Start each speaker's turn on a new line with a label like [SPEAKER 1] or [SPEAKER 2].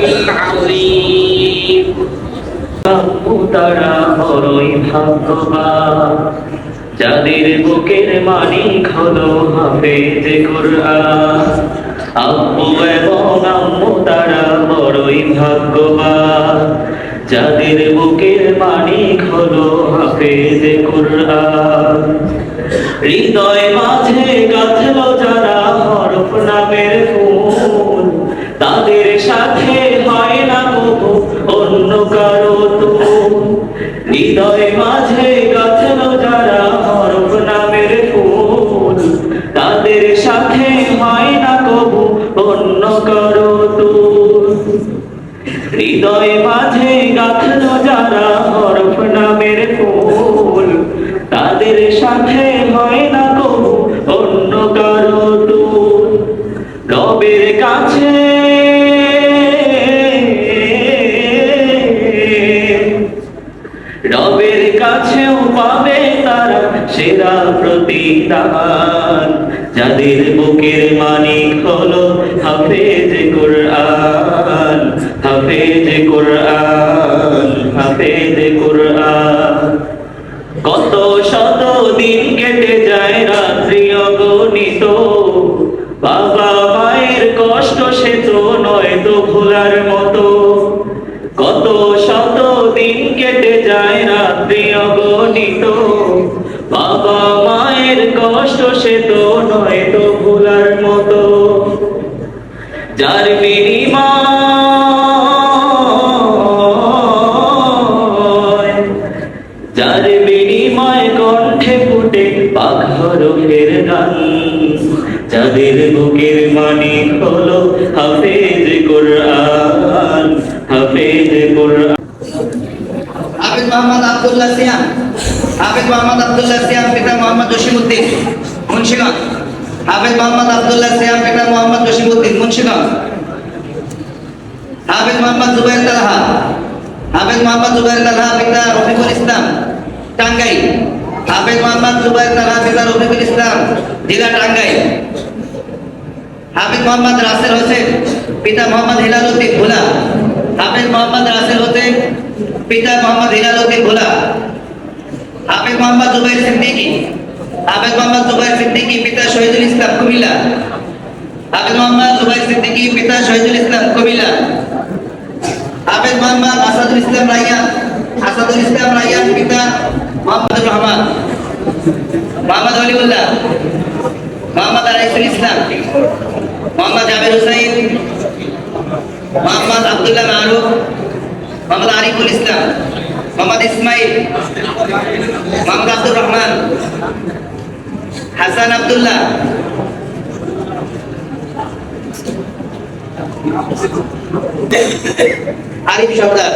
[SPEAKER 1] العظيم
[SPEAKER 2] তারা বড়ই ভাগ্যবান যাদের বুকের মানিক হলো হাফেজ কোরআন আব্বু এবং আম্মু তারা বড়ই ভাগ্যবান যাদের বুকের মানিক হলো হাফেজ কোরআন হৃদয় মাঝে গাথলো যারা হৃদয় মাঝে গাথলো যারা হরফ নামের ফুল। তাদের সাথে হয় না কবু অন্য কারও রবের কাছে রবের কাছেও পাবে তারা সেরা প্রতিদান। যাদের বুকের মানিক হলো হাফেজ কোরআন। হাফেজ কত শত দিন কেটে যায় রাত্রি অগণিত। বাবা মায়ের কষ্ট সে তো নয় তো ভোলার মতো। কত শত দিন কেটে যায় রাত্রি অগণিত। বাবা মায়ের কষ্ট সে তো নয় তো ভোলার মতো। যার বিনিময় পাখরকের গান যাদের বুকের মানিক হলো হাফেজ কোরআন হাফেজ কোরআন।
[SPEAKER 3] হাফিজ মোহাম্মদ আব্দুল্লাহ সিয়াম, হাফিজ মোহাম্মদ আব্দুল্লাহ সিয়াম, পিতা মোহাম্মদ জসিমউদ্দিন, মুন্সিগঞ্জ। হাফিজ মোহাম্মদ আব্দুল্লাহ সিয়াম, পিতা মোহাম্মদ জসিমউদ্দিন, মুন্সিগঞ্জ। হাফিজ মোহাম্মদ জুবাইর তালহা, হাফিজ মোহাম্মদ জুবাইর তালহা, পিতা রফিকুল ইসলাম টাঙ্গাই হাফিজ মোহাম্মদ জুবাইর পিতা রফিকুল ইসলাম, জেলা টাঙ্গাই হাফিজ মোহাম্মদ রাসেল হোসেন, পিতা মোহাম্মদ হিলাল উদ্দিন ভোলা। হাফিজ মোহাম্মদ রাসেল হোসেন, পিতা মোহাম্মদ হিলাল উদ্দিন ভোলা। হাফিজ মোহাম্মদ জুবাইর সিদ্দিকী। হাফিজ মোহাম্মদ জুবাইর সিদ্দিকী, পিতা শহীদুল ইসলাম কুমিল্লা। হাফিজ মোহাম্মদ জুবাইর সিদ্দিকী, পিতা শহীদুল ইসলাম কুমিল্লা। হাফিজ মোহাম্মদ আসাদুল ইসলাম রাইয়ান আসাদুল ইসলাম রাইয়ান পিতা মোহাম্মদ রহমান, মোহাম্মদ অলিউল্লাহ, মোহাম্মদ আলাইসুল ইসলাম, মোহাম্মদ জাবের হুসাইন, মোহাম্মদ আব্দুল্লাহ মারুফ, মোহাম্মদ আরিফুল ইসলাম, মোহাম্মদ ইসমাইল, মোহাম্মদ আব্দুর রহমান, হাসান আব্দুল্লাহ। আরিফ সর্দার।